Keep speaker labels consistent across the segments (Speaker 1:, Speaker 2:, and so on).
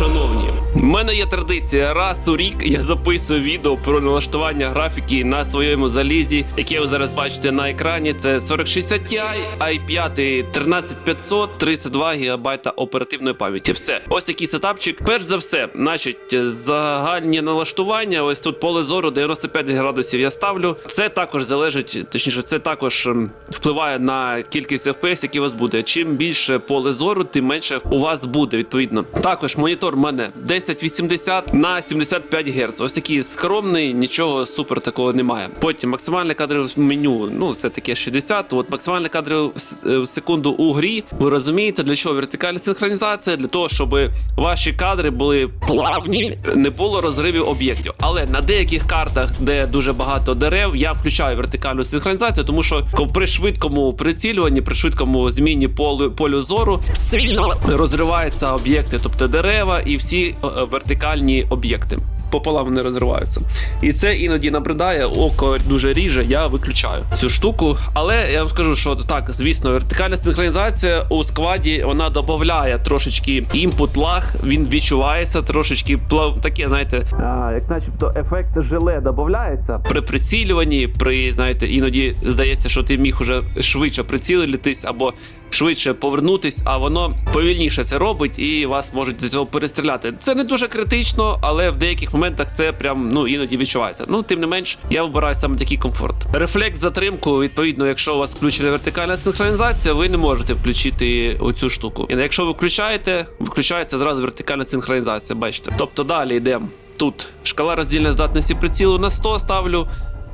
Speaker 1: шановні, в мене є традиція. Раз у рік я записую відео про налаштування графіки на своєму залізі, яке ви зараз бачите на екрані. Це 4060 Ti, i5 13500, 32 ГБ оперативної пам'яті. Все, ось такий сетапчик. Перш за все, значить, загальні налаштування. Ось тут поле зору 95 градусів. Я ставлю. Це також залежить, точніше, це також ем, впливає на кількість FPS, які у вас буде. Чим більше поле зору, тим менше у вас буде відповідно. Також монітор в мене 1080 на 75 Гц. Ось такий скромний, нічого супер такого немає. Потім максимальне кадрове меню, ну все таке 60. От максимальне кадрове е, в секунду у грі. Ви розумієте, для чого вертикальна синхронізація? Для того, щоб ваші кадри були плавні, не було розривів об'єктів. Але на деяких картах, де дуже багато дерев, я включаю вертикальну синхронізацію, тому що при швидкому прицілюванні, при швидкому зміні полю, полю зору сильно розриваються об'єкти, тобто дерева і всі е, вертикальні об'єкти. Пополам вони розриваються. І це іноді набридає, око дуже ріже, я виключаю цю штуку. Але я вам скажу, що так, звісно, вертикальна синхронізація у складі вона додає трошечки імпут лаг, він відчувається трошечки плав, таке, знаєте, а, як начебто ефект желе додається. При прицілюванні, при знаєте, іноді здається, що ти міг уже швидше прицілитись або швидше повернутись, а воно повільніше це робить і вас можуть з цього перестріляти. Це не дуже критично, але в деяких моментах це прям ну іноді відчувається. Ну тим не менш, я вибираю саме такий комфорт. Рефлекс затримку, відповідно, якщо у вас включена вертикальна синхронізація, ви не можете включити оцю штуку. І якщо ви включаєте, включається зразу вертикальна синхронізація. Бачите. Тобто далі йдемо. Тут шкала роздільної здатності прицілу на 100 ставлю.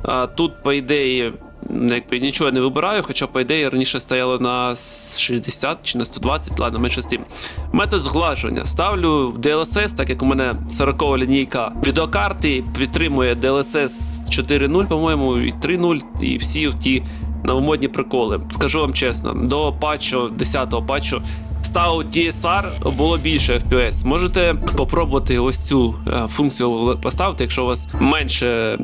Speaker 1: А тут, по ідеї, якби нічого не вибираю, хоча, по ідеї, раніше стояло на 60 чи на 120, ладно, менше з тим. Метод зглажування. Ставлю в DLSS, так як у мене 40 лінійка відеокарти, підтримує DLSS 4.0, по-моєму, і 3.0, і всі ті новомодні приколи. Скажу вам чесно, до патчу, 10-го патчу ставив TSR, було більше FPS. Можете попробувати ось цю е, функцію поставити, якщо у вас менше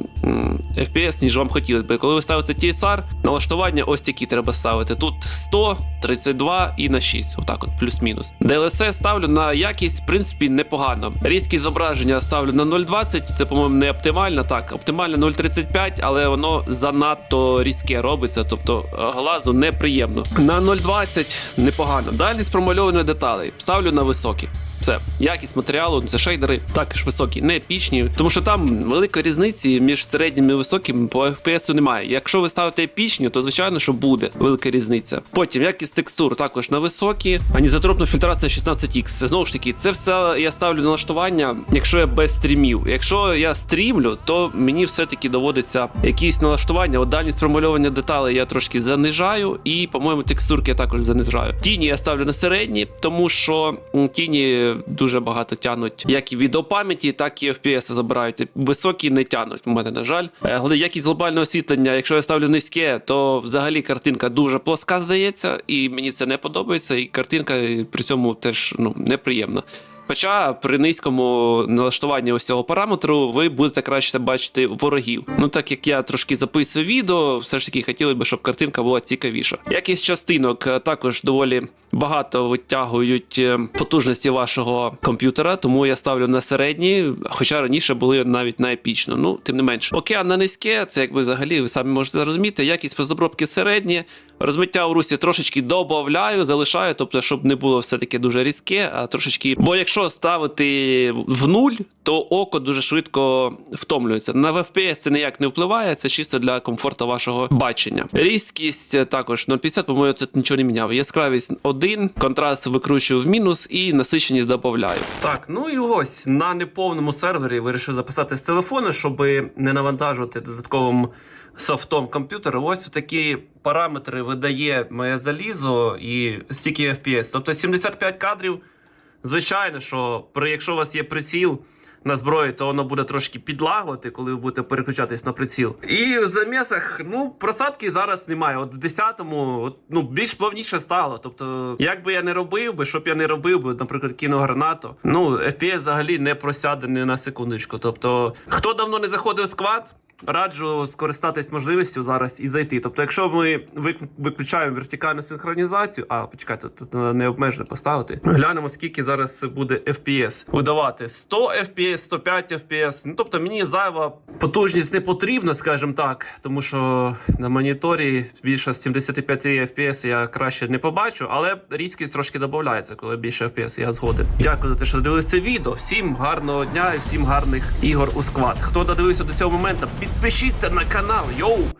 Speaker 1: FPS, ніж вам хотілося б. Коли ви ставите TSR, налаштування ось такі треба ставити. Тут 100, 32 і на 6. Отак от, плюс-мінус. DLSS ставлю на якість, в принципі, непогано. Різкість зображення ставлю на 0,20, це, по-моєму, не оптимально. Так, оптимально 0,35, але воно занадто різке робиться, тобто е, глазу неприємно. На 0,20 непогано. Далі з промальованої деталей ставлю на високі. Все, якість матеріалу, це шейдери також високі, не епічні, тому що там велика різниці між середніми і високими по FPS немає. Якщо ви ставите епічні, то звичайно, що буде велика різниця. Потім якість текстур також на високі, анізотропна фільтрація 16X. Знову ж таки, це все я ставлю на налаштування, якщо я без стрімів. Якщо я стрімлю, то мені все-таки доводиться якісь налаштування. От дальність промальовування деталей я трошки занижаю, і, по-моєму, текстурки я також занижаю. Тіні я ставлю на середні, тому що тіні дуже багато тянуть як і відеопам'яті, так і FPS забирають. Високі не тянуть. У мене, на жаль. Е, Але якість глобального освітлення, якщо я ставлю низьке, то взагалі картинка дуже плоска здається, і мені це не подобається. І картинка е, при цьому теж ну неприємна. Хоча при низькому налаштуванні ось цього параметру ви будете краще бачити ворогів. Ну так як я трошки записую відео, все ж таки хотілося б, щоб картинка була цікавіша. Якість частинок е, також доволі багато витягують е, потужності вашого комп'ютера, тому я ставлю на середні, хоча раніше були навіть на епічно. Ну, тим не менш. Океан на низьке, це якби взагалі ви самі можете зрозуміти. Якість розробки середні, розмиття у русі трошечки додаю, залишаю, тобто, щоб не було все-таки дуже різке, а трошечки. Бо якщо ставити в нуль, то око дуже швидко втомлюється. На FPS це ніяк не впливає, це чисто для комфорту вашого бачення. Різкість е, також 0,50, по-моєму, це нічого не міняв. Яскравість 1, контраст викручую в мінус і насиченість додаю. Так, ну і ось на неповному сервері вирішив записати з телефону, щоб не навантажувати додатковим софтом комп'ютера. Ось такі параметри видає моє залізо і стільки FPS. Тобто 75 кадрів. Звичайно, що при якщо у вас є приціл на зброю, то воно буде трошки підлагувати, коли ви будете переключатись на приціл. І в замісах, ну, просадки зараз немає. От в 10-му, от, ну, більш плавніше стало. Тобто, як би я не робив би, щоб я не робив би, наприклад, кіно гранату, ну, FPS взагалі не просяде ні на секундочку. Тобто, хто давно не заходив в сквад, раджу скористатись можливістю зараз і зайти. Тобто, якщо ми виключаємо вертикальну синхронізацію, а почекайте, тут не обмежено поставити. Глянемо, скільки зараз буде FPS видавати 100 FPS, 105 FPS. Ну тобто мені зайва потужність не потрібна, скажімо так, тому що на моніторі більше 75 FPS я краще не побачу, але різкість трошки додається, коли більше FPS, я згоден. Дякую за те, що дивилися відео. Всім гарного дня і всім гарних ігор у сквад. Хто додивився до цього моменту, підпишіться на канал. Йоу!